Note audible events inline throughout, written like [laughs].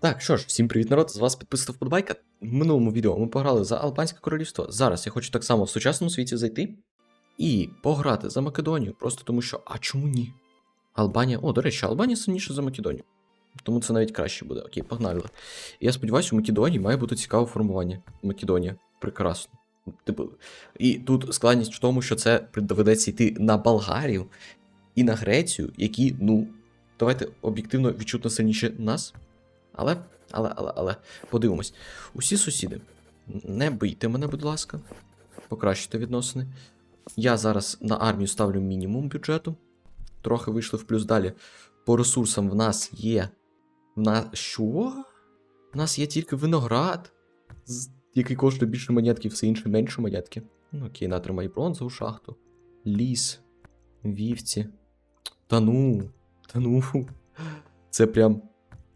Так, що ж, всім привіт, народ, з вас підписав Подбайка. В минулому відео ми пограли за Албанське королівство. Зараз я хочу так само в сучасному світі зайти і пограти за Македонію, просто тому що, а чому ні? Албанія. О, до речі, Албанія сильніша за Македонію. Тому це навіть краще буде. Окей, погнали. Я сподіваюся, у Македонії має бути цікаве формування. Македонія. Прекрасно. Типу. І тут складність в тому, що це доведеться йти на Болгарію і на Грецію, які, ну, давайте об'єктивно відчутно сильніші нас. Але, але, але, але, подивимось. Усі сусіди, не бийте мене, будь ласка. Покращите відносини. Я зараз на армію ставлю мінімум бюджету. Трохи вийшли в плюс далі. По ресурсам в нас є. В нас. Що? В нас є тільки виноград, який коштує більше монетки, все інше менше монетки. Ну, окей, натримай бронзову шахту. Ліс. Вівці. Та ну. Та ну. Це прям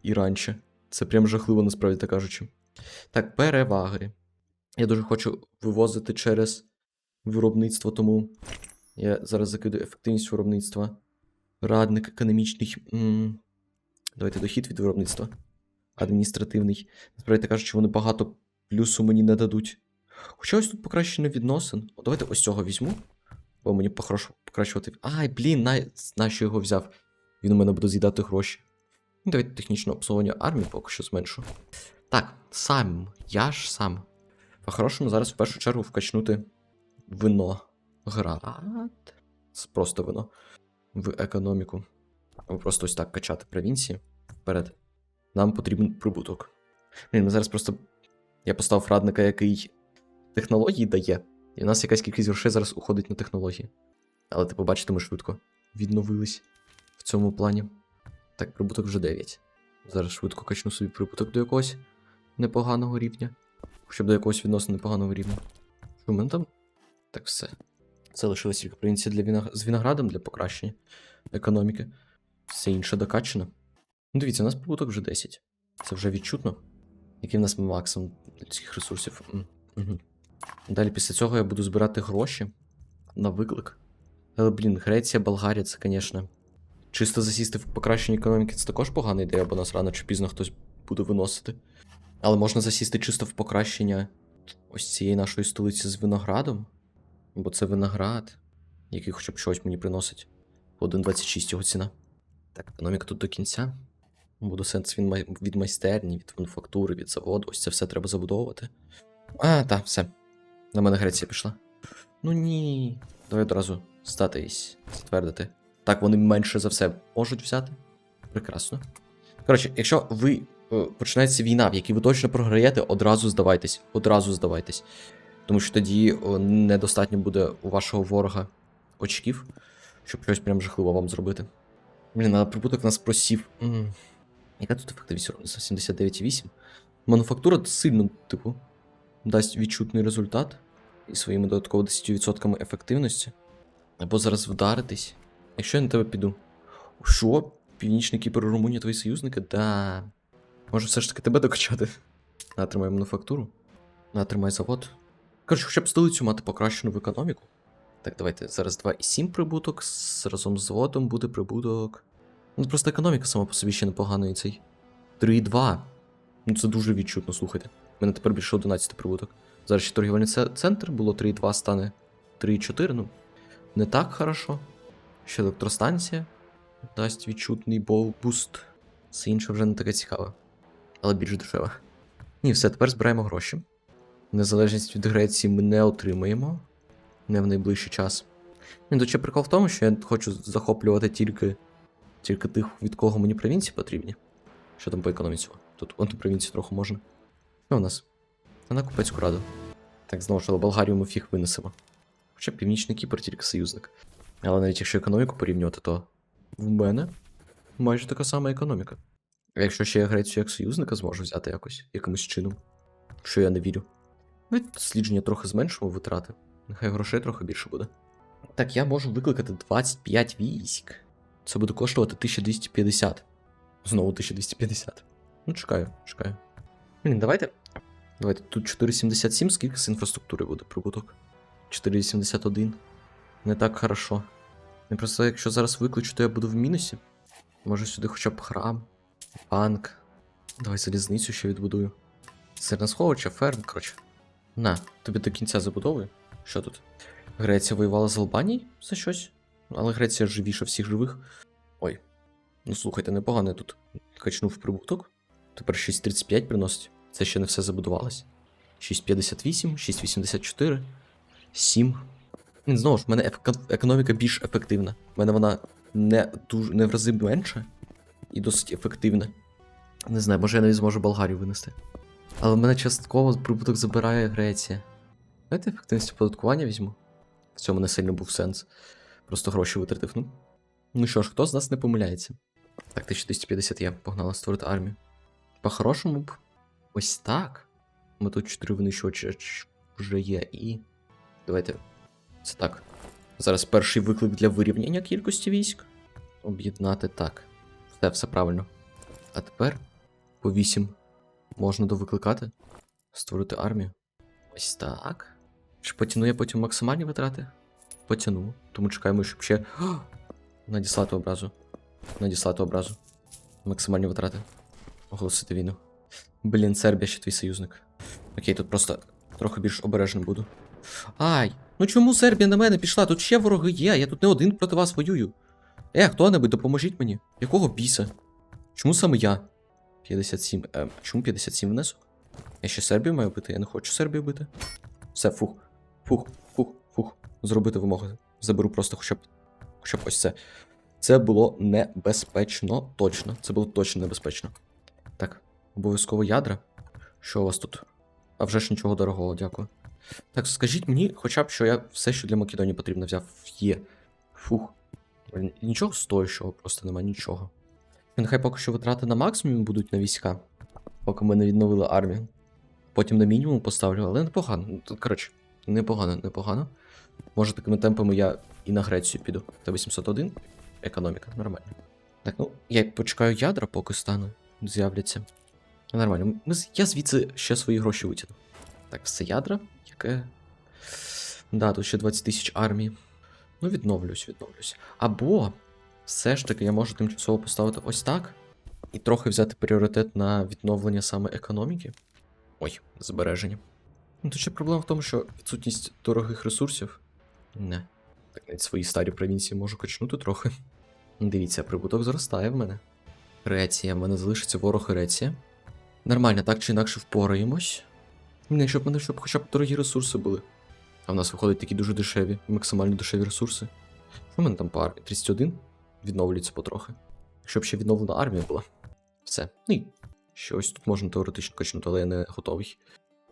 і раніше. Це прям жахливо, насправді так кажучи. Так, переваги. Я дуже хочу вивозити через виробництво, тому я зараз закидаю ефективність виробництва. Радник економічний. м, Давайте дохід від виробництва. Адміністративний. Насправді так кажучи, вони багато плюсу мені не дадуть. Хоча ось тут покращення відносин. О, давайте ось цього візьму. Бо мені покращувати. Ай, блін, на... нащо його взяв? Він у мене буде з'їдати гроші. Ну, Давайте технічне обслуговування армії поки що зменшу. Так, сам. Я ж сам. По-хорошому зараз в першу чергу вкачнути вино. Град. Це Просто вино. В економіку. Або просто ось так качати провінції вперед. Нам потрібен прибуток. Ми зараз просто. Я поставив радника, який технології дає. І в нас якась кількість грошей зараз уходить на технології. Але ти побачите, ми швидко відновились в цьому плані. Так, прибуток вже 9. Зараз швидко качну собі прибуток до якогось непоганого рівня. Щоб до якогось відносно непоганого рівня. Що в мене там? Так, все. Це лишилось тільки провінція для віног... з виноградом для покращення економіки. Все інше докачано. Ну, дивіться, у нас прибуток вже 10. Це вже відчутно. Який в нас максимум людських ресурсів. Угу. Далі після цього я буду збирати гроші на виклик. Але, блін, Греція, Болгарія, це, звісно. Чисто засісти в покращенні економіки це також погана ідея, бо нас рано чи пізно хтось буде виносити. Але можна засісти чисто в покращення ось цієї нашої столиці з виноградом. Бо це виноград, який хоча б щось мені приносить. По 1,26 його ціна. Так, економіка тут до кінця. Буде сенс від, від майстерні, від мануфактури, від заводу. Ось це все треба забудовувати. А, так, все. На мене Греція пішла. Ну ні. Давай одразу статись, затвердити. Так, вони менше за все можуть взяти. Прекрасно. Коротше, якщо ви е, починається війна, в якій ви точно програєте, одразу здавайтесь. Одразу здавайтесь. Тому що тоді о, недостатньо буде у вашого ворога очків, щоб щось прям жахливо вам зробити. Блін, а прибуток нас просів. М. Яка тут ефективність виробництва? 79,8. Мануфактура сильно, типу, дасть відчутний результат і своїми додатково 10% ефективності. Або зараз вдаритись. Якщо я на тебе піду. Що? Північний Кіпр Румунія твої союзники? Да. Може все ж таки тебе докачати? [laughs] Натримай мануфактуру. Натримай завод. Коротше, хоча б столицю мати покращену в економіку. Так, давайте зараз 2,7 прибуток. Разом з заводом буде прибуток. Ну, просто економіка сама по собі ще непогана і цей. 3,2. Ну це дуже відчутно, слухайте. У мене тепер більше 11 прибуток. Зараз ще торгівельний центр було 3,2 стане 3,4. Ну, не так хорошо. Ще електростанція дасть відчутний боуст. Все інше вже не таке цікаве. Але більш дешеве. Ні, все, тепер збираємо гроші. Незалежність від Греції ми не отримаємо. Не в найближчий час. Ні, тут ще прикол в тому, що я хочу захоплювати тільки, тільки тих, від кого мені провінції потрібні. Що там по економіці? Тут он провінцію трохи можна. Що у нас? Та на купецьку раду. Так, знову ж, Болгарію ми фіг винесемо. Хоча Північний Кіпр тільки союзник. Але навіть якщо економіку порівнювати, то в мене майже така сама економіка. Якщо ще я Грецію як союзника зможу взяти якось, якимось чином, що я не вірю. Ну, і дослідження трохи зменшимо витрати. Нехай грошей трохи більше буде. Так, я можу викликати 25 військ. Це буде коштувати 1250. Знову 1250. Ну, чекаю, чекаю. Блін, давайте. Давайте тут 477, скільки з інфраструктури буде прибуток? 481. Не так хорошо. Я просто, якщо зараз викличу, то я буду в мінусі. Може сюди хоча б храм, банк. Давай залізницю ще відбудую. Зерносховича, ферм, коротше. На, тобі до кінця забудови. Що тут? Греція воювала з Албанією за щось? Але Греція живіша всіх живих. Ой. Ну слухайте, непогано я тут качнув прибуток. Тепер 6.35 приносить. Це ще не все забудувалось. 6.58, 6.84, 7. Знову ж, в мене економіка більш ефективна. В мене вона не дуже не в рази менша і досить ефективна. Не знаю, може я навіть зможу Болгарію винести. Але в мене частково прибуток забирає Греція. Давайте ефективність оподаткування візьму. В цьому не сильно був сенс. Просто гроші витратив. Ну, ну що ж, хто з нас не помиляється? Так, 1250 є, погнала створити армію. По-хорошому б. Ось так. Ми тут 4 винищувачі вже є і. Давайте. Це так. Зараз перший виклик для вирівняння кількості військ. Об'єднати так. Все, все правильно. А тепер по 8 можна довикликати. Створити армію. Ось так. Чи потяну я потім максимальні витрати? Потяну. Тому чекаємо, щоб ще. [gasps] Надіслати образу. Надіслати образу. Максимальні витрати. Оголосити війну. Блін, Сербія ще твій союзник. Окей, тут просто трохи більш обережним буду. Ай! Ну чому Сербія на мене пішла? Тут ще вороги є, я тут не один проти вас воюю. Е, хто-небудь, допоможіть мені. Якого біса? Чому саме я? 57. Ем, чому 57 внесок? Я ще Сербію маю бити, я не хочу Сербію бити. Все, фух. Фух, фух, фух. Зробити вимоги. Заберу просто хоча б. Хоча б ось це. Це було небезпечно, точно. Це було точно небезпечно. Так, обов'язково ядра. Що у вас тут? А вже ж нічого дорогого, дякую. Так, скажіть мені, хоча б, що я все, що для Македонії потрібно взяв, є. Фух. Нічого стоящого, просто нема нічого. Нехай поки що витрати на максимум будуть на війська, поки ми не відновили армію. Потім на мінімум поставлю, але непогано. Ну, Коротше, непогано, непогано. Може, такими темпами я і на Грецію піду. Т-801, економіка, нормально. Так, ну, я почекаю ядра, поки стану, з'являться. Нормально. Я звідси ще свої гроші витягну. Так, все ядра, яке. Да, тут ще 20 тисяч армії. Ну, відновлюсь, відновлюсь. Або все ж таки я можу тимчасово поставити ось так. І трохи взяти пріоритет на відновлення саме економіки. Ой, збереження. Ну, тут ще проблема в тому, що відсутність дорогих ресурсів. Не. Так навіть свої старі провінції можу качнути трохи. Дивіться, прибуток зростає в мене. Греція, в мене залишиться ворог Греція. Нормально, так чи інакше впораємось. Блін, якщо мене щоб хоча б дорогі ресурси були. А в нас виходять такі дуже дешеві, максимально дешеві ресурси. Що в мене там армії? 31? Відновлюється потрохи. Якщо б ще відновлена армія була. Все. Ну і щось тут можна теоретично качнути, але я не готовий.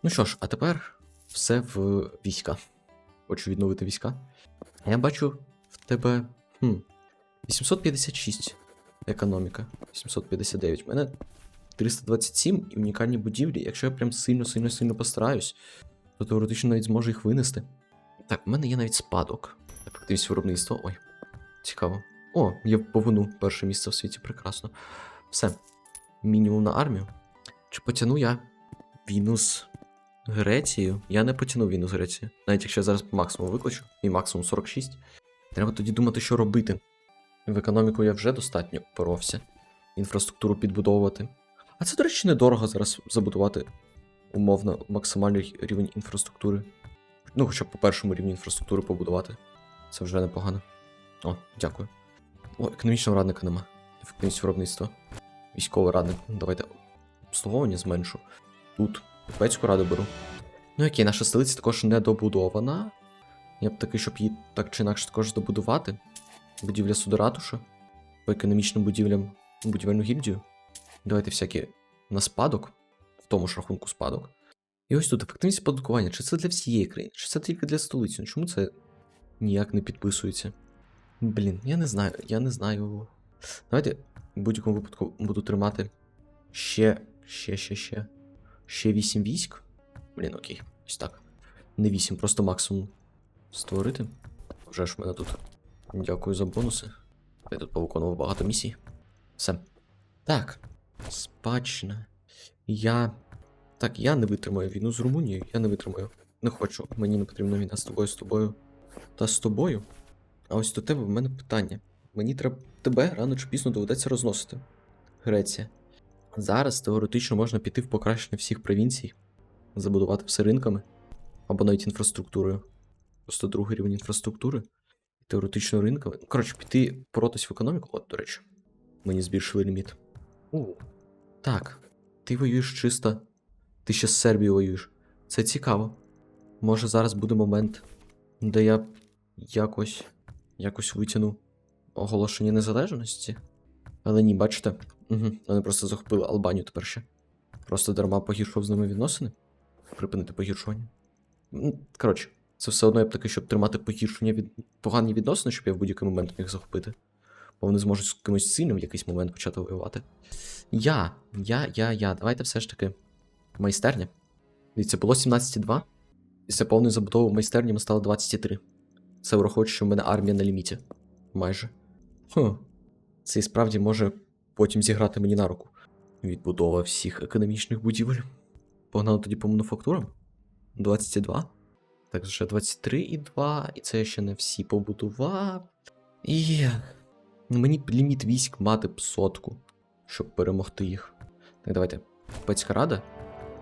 Ну що ж, а тепер все в війська. Хочу відновити війська. А Я бачу в тебе. Хм, 856 економіка. 859. У мене 327 і унікальні будівлі. Якщо я прям сильно-сильно-сильно постараюсь, то теоретично навіть зможу їх винести. Так, в мене є навіть спадок. Ефективність виробництва. Ой, цікаво. О, в повину перше місце в світі, прекрасно. Все. Мінімум на армію. Чи потягну я війну з Грецією? Я не потягну війну з Грецією. Навіть якщо я зараз по максимуму викличу, і максимум 46. Треба тоді думати, що робити. В економіку я вже достатньо поровся. Інфраструктуру підбудовувати. А це, до речі, недорого зараз забудувати умовно максимальний рівень інфраструктури. Ну, хоча б по першому рівню інфраструктури побудувати. Це вже непогано. О, дякую. О, економічного радника нема. Ефективність виробництва. Військовий радник. Ну, давайте обслуговування зменшу. Тут. Купецьку раду беру. Ну окей, наша столиця також не добудована. Я б таки, щоб її так чи інакше також добудувати. Будівля судоратуша. По економічним будівлям будівельну гільдію. Давайте всякі на спадок, в тому ж рахунку спадок. І ось тут ефективність оподаткування. Чи це для всієї країни, чи це тільки для столиці? Ну чому це ніяк не підписується? Блін, я не знаю, я не знаю. Давайте в будь-якому випадку буду тримати ще, ще, ще, ще. Ще 8 військ. Блін, окей, ось так. Не 8, просто максимум створити. Вже ж в мене тут. Дякую за бонуси. Я тут повиконував багато місій. Все. Так. Спадщина. Я. Так, я не витримаю війну з Румунією. Я не витримаю. Не хочу. Мені не потрібна війна з тобою, з тобою. Та з тобою. А ось до тебе в мене питання. Мені треба тебе рано чи пізно доведеться розносити. Греція. Зараз теоретично можна піти в покращення всіх провінцій, забудувати все ринками, або навіть інфраструктурою. Просто другий рівень інфраструктури, теоретично ринками. Коротше, піти боротись в економіку, от, до речі, мені збільшили ліміт. Так, ти воюєш чисто. Ти ще з Сербією воюєш. Це цікаво. Може зараз буде момент, де я якось якось витягну оголошення незалежності. Але ні, бачите, угу, вони просто захопили Албанію тепер ще. Просто дарма погіршував з ними відносини. Припинити погіршування. Коротше, це все одно я б таки, щоб тримати погіршення від погані відносини, щоб я в будь-який момент міг захопити. Бо вони зможуть з кимось сильним в якийсь момент почати воювати. Я, я, я, я. Давайте все ж таки. Майстерня. Дивіться, було 17,2. Після повної забудови майстерні ми стали 23. Це враховуючи, що в мене армія на ліміті. Майже. Хм. Це і справді може потім зіграти мені на руку. Відбудова всіх економічних будівель. Погнали тоді по мануфактурам. 22. Так, вже 23,2. І це я ще не всі побудував. І. Мені ліміт військ мати б сотку, щоб перемогти їх. Так, давайте. Пецька рада.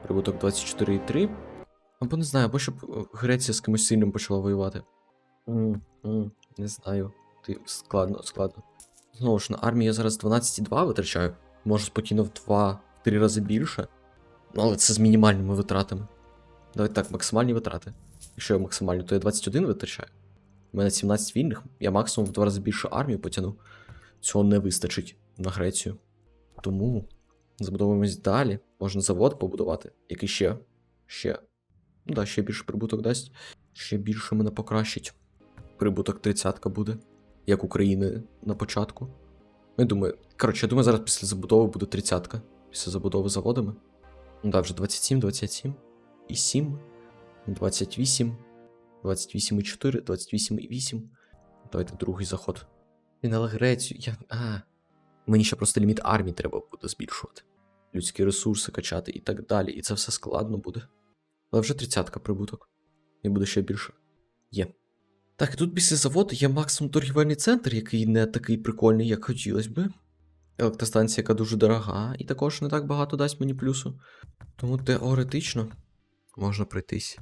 Прибуток 24,3. Або не знаю, або щоб е, Греція з кимось сильним почала воювати. не знаю. Ти складно, складно. Знову ж на армію я зараз 12,2 витрачаю. Можу спокійно в 2-3 рази більше. Ну, але це з мінімальними витратами. Давайте так, максимальні витрати. Якщо я максимальні, то я 21 витрачаю. У мене 17 вільних, я максимум в 2 рази більше армію потягну. Цього не вистачить на Грецію. Тому забудовуємось далі. Можна завод побудувати, який ще. Ще. Ну да, ще більше прибуток дасть. Ще більше мене покращить. Прибуток 30 буде, як України на початку. Я думаю, коротше, я думаю, зараз після забудови буде 30 Після забудови заводами. Ну да, вже 27, 27 і 7, 28, 28 і 4, 28 і 8. Давайте другий заход. Він Грецію, я. А. Мені ще просто ліміт армії треба буде збільшувати. Людські ресурси качати і так далі. І це все складно буде. Але вже 30-ка прибуток. І буде ще більше. Є. Так, і тут після заводу є максимум торгівельний центр, який не такий прикольний, як хотілося би. Електростанція, яка дуже дорога, і також не так багато дасть мені плюсу. Тому теоретично можна пройтись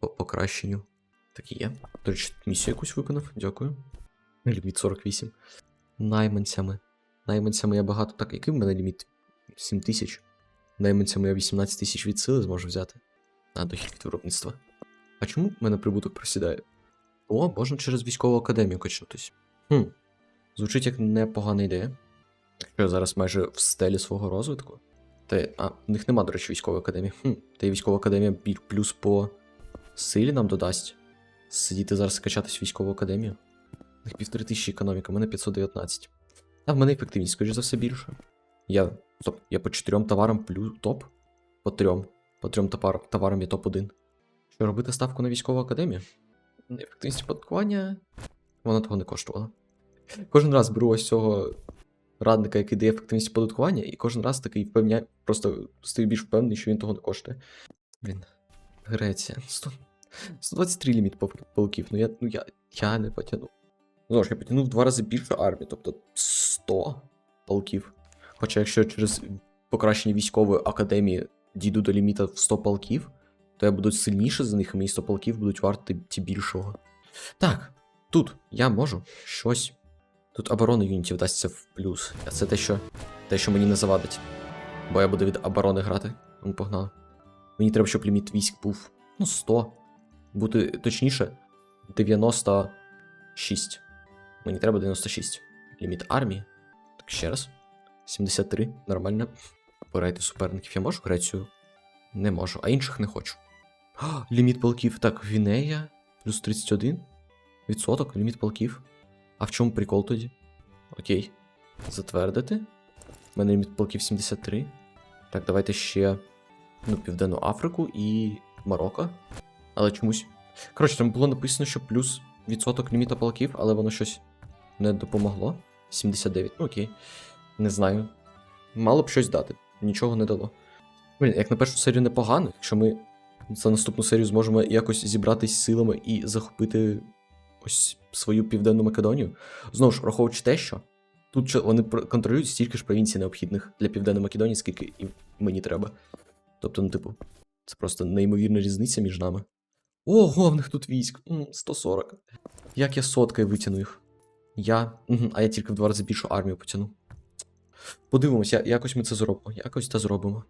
по покращенню. Так є. До речі, місію якусь виконав, дякую. Ліміт 48. Найманцями. Найманцями я багато. Так, який в мене ліміт? 7 тисяч. Найманцями я 18 тисяч від сили зможу взяти. А, дохід від виробництва. А чому в мене прибуток просідає? О, можна через військову академію качнутись. Хм. Звучить як непогана ідея. Якщо я зараз майже в стелі свого розвитку. Та, а, в них нема, до речі, військової академії. Хм, та й військова академія плюс по силі нам додасть. Сидіти зараз качатись в військову академію. У них півтори тисячі економіка, у мене 519. А в мене ефективність, скоріш за все, більше. Я. Стоп, я по чотирьом товарам плюс топ. По трьом. По трьом товар, товарам є топ-1. Що робити ставку на військову академію? Ефективність оподаткування. Вона того не коштувала. Кожен раз беру ось цього радника, який дає ефективність оподаткування, і кожен раз такий впевняє, просто стою більш впевнений, що він того не коштує. Блін. Греція. 100... 123 ліміт полків. Ну я, ну я, я не потягну. Знову ж я потягнув в два рази більше армії, тобто 100 полків. Хоча якщо через покращення військової академії дійду до ліміта в 100 полків, то я буду сильніше за них, і мої 100 полків будуть варти ті більшого. Так, тут я можу щось. Тут оборона юнітів дасться в плюс. А це те, що те, що мені не завадить. Бо я буду від оборони грати. Тому погнали. Мені треба, щоб ліміт військ був. Ну, 100. Бути точніше, 96. Мені треба 96. Ліміт армії. Так, ще раз. 73. Нормально. Обирайте суперників. Я можу Грецію? Не можу, а інших не хочу. А, ліміт полків. Так, Вінея. Плюс 31. Відсоток, ліміт полків. А в чому прикол тоді? Окей. Затвердити. У мене ліміт полків 73. Так, давайте ще. Ну, Південну Африку і Марокко. Але чомусь. Коротше, там було написано, що плюс відсоток ліміта полків, але воно щось не допомогло. 79. Ну окей. Не знаю. Мало б щось дати. Нічого не дало. Блін, як на першу серію непогано, якщо ми за наступну серію зможемо якось зібратись силами і захопити ось свою південну Македонію. Знову ж, враховуючи те, що Тут вони контролюють стільки ж провінцій необхідних для Південної Македонії, скільки і мені треба. Тобто, ну, типу, це просто неймовірна різниця між нами. Ого, в них тут військ. 140. Як я соткою витягну їх? Я. А я тільки в два рази більшу армію потягну. Подивимось, я, якось ми це зробимо. Якось це зробимо.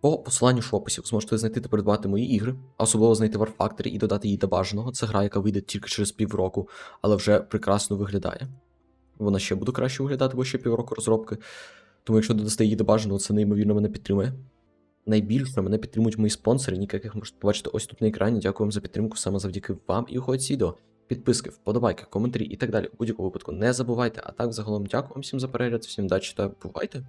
По посиланню в описі зможете знайти та придбати мої ігри, особливо знайти War Factory і додати її до бажаного. Це гра, яка вийде тільки через півроку, але вже прекрасно виглядає. Вона ще буде краще виглядати, бо ще півроку розробки. Тому якщо додасте її до бажаного, це неймовірно мене підтримує. Найбільше мене підтримують мої спонсори, яких можете побачити ось тут на екрані. Дякую вам за підтримку саме завдяки вам і уходять відео. Підписки, вподобайки, коментарі і так далі. У будь-якому випадку не забувайте. А так, загалом, дякую вам всім за перегляд, всім дачі та бувайте!